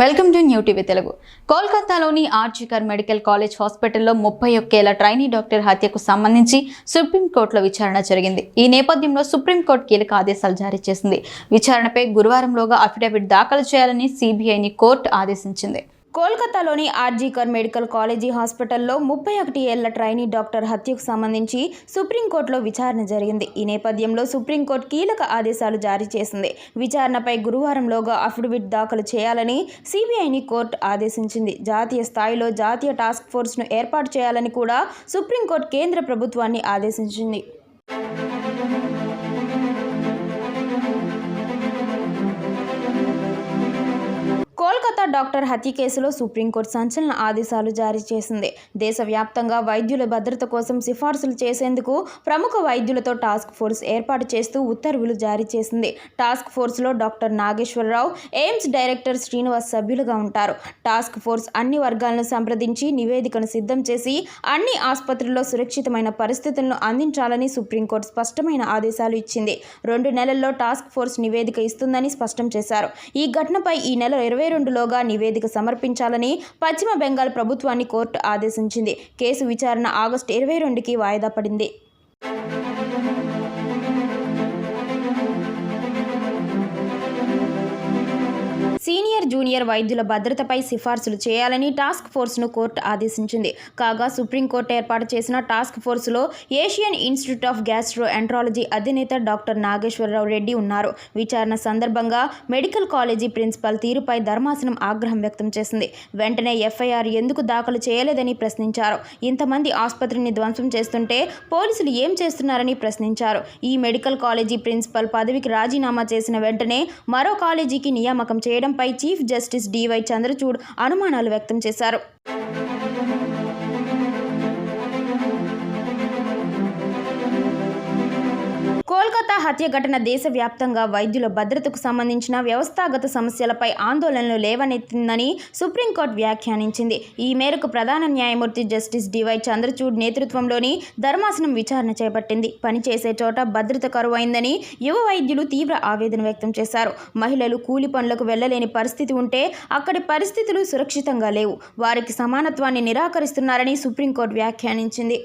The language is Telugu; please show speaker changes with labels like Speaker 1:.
Speaker 1: Welcome to new TV Telugu. కోల్కతాలోని ఆర్జికర్ మెడికల్ కాలేజ్ హాస్పిటల్లో ముప్పై ఒక్కేళ్ళ ట్రైనీ డాక్టర్ హత్యకు సంబంధించి సుప్రీంకోర్టులో విచారణ జరిగింది. ఈ నేపథ్యంలో సుప్రీంకోర్టు కీలక ఆదేశాలు జారీ చేసింది. విచారణపై గురువారంలోగా అఫిడవిట్ దాఖలు చేయాలని సిబిఐని కోర్టు ఆదేశించింది. కోల్కతాలోని ఆర్జీకర్ మెడికల్ కాలేజీ హాస్పిటల్లో ముప్పై ఒకటి ఏళ్ళ ట్రైనీ డాక్టర్ హత్యకు సంబంధించి సుప్రీంకోర్టులో విచారణ జరిగింది. ఈ నేపథ్యంలో సుప్రీంకోర్టు కీలక ఆదేశాలు జారీ చేసింది. విచారణపై గురువారంలోగా అఫిడవిట్ దాఖలు చేయాలని సిబిఐని కోర్టు ఆదేశించింది. జాతీయ స్థాయిలో జాతీయ టాస్క్ ఫోర్స్ను ఏర్పాటు చేయాలని కూడా సుప్రీంకోర్టు కేంద్ర ప్రభుత్వాన్ని ఆదేశించింది. డాక్టర్ హత్య కేసులో సుప్రీంకోర్టు సంచలన ఆదేశాలు జారీ చేసింది. దేశవ్యాప్తంగా వైద్యుల భద్రత కోసం సిఫార్సులు చేసేందుకు ప్రముఖ వైద్యులతో టాస్క్ ఫోర్స్ ఏర్పాటు చేస్తూ ఉత్తర్వులు జారీ చేసింది. Task ఫోర్స్లో doctor Nageswara Rao AIIMS director Srinivas సభ్యులుగా ఉంటారు. టాస్క్ ఫోర్స్ అన్ని వర్గాలను సంప్రదించి నివేదికను సిద్ధం చేసి అన్ని ఆసుపత్రుల్లో సురక్షితమైన పరిస్థితులను అందించాలని సుప్రీంకోర్టు స్పష్టమైన ఆదేశాలు ఇచ్చింది. రెండు నెలల్లో టాస్క్ ఫోర్స్ నివేదిక ఇస్తుందని స్పష్టం చేశారు. ఈ ఘటనపై ఈ నెల ఇరవై రెండులోగా నివేదిక సమర్పించాలని పశ్చిమ బెంగాల్ ప్రభుత్వాన్ని కోర్టు ఆదేశించింది. కేసు విచారణ ఆగస్టు ఇరవై రెండుకి వాయిదా పడింది. జూనియర్ వైద్యుల భద్రతపై సిఫార్సులు చేయాలని టాస్క్ ఫోర్స్ను కోర్టు ఆదేశించింది. కాగా సుప్రీంకోర్టు ఏర్పాటు చేసిన టాస్క్ ఫోర్సులో Asian institute of gastroenterology అధినేత డాక్టర్ నాగేశ్వరరావు రెడ్డి ఉన్నారు. విచారణ సందర్భంగా మెడికల్ కాలేజీ ప్రిన్సిపల్ తీరుపై ధర్మాసనం ఆగ్రహం వ్యక్తం చేసింది. వెంటనే ఎఫ్ఐఆర్ ఎందుకు దాఖలు చేయలేదని ప్రశ్నించారు. ఇంతమంది ఆసుపత్రిని ధ్వంసం చేస్తుంటే పోలీసులు ఏం చేస్తున్నారని ప్రశ్నించారు. ఈ మెడికల్ కాలేజీ ప్రిన్సిపల్ పదవికి రాజీనామా చేసిన వెంటనే మరో కాలేజీకి నియామకం చేయడంపై చీఫ్ జస్టిస్ డివై చంద్రచూడ్ అనుమానాలు వ్యక్తం చేశారు. హత్య ఘటన దేశవ్యాప్తంగా వైద్యుల భద్రతకు సంబంధించిన వ్యవస్థాగత సమస్యలపై ఆందోళనలు లేవనెత్తిందని సుప్రీంకోర్టు వ్యాఖ్యానించింది. ఈ మేరకు ప్రధాన న్యాయమూర్తి జస్టిస్ డివై చంద్రచూడ్ నేతృత్వంలోని ధర్మాసనం విచారణ చేపట్టింది. పనిచేసే చోట భద్రత కరువైందని యువ వైద్యులు తీవ్ర ఆవేదన వ్యక్తం చేశారు. మహిళలు కూలి పనులకు వెళ్ళలేని పరిస్థితి ఉంటే అక్కడి పరిస్థితులు సురక్షితంగా లేవు. వారికి సమానత్వాన్ని నిరాకరిస్తున్నారని సుప్రీంకోర్టు వ్యాఖ్యానించింది.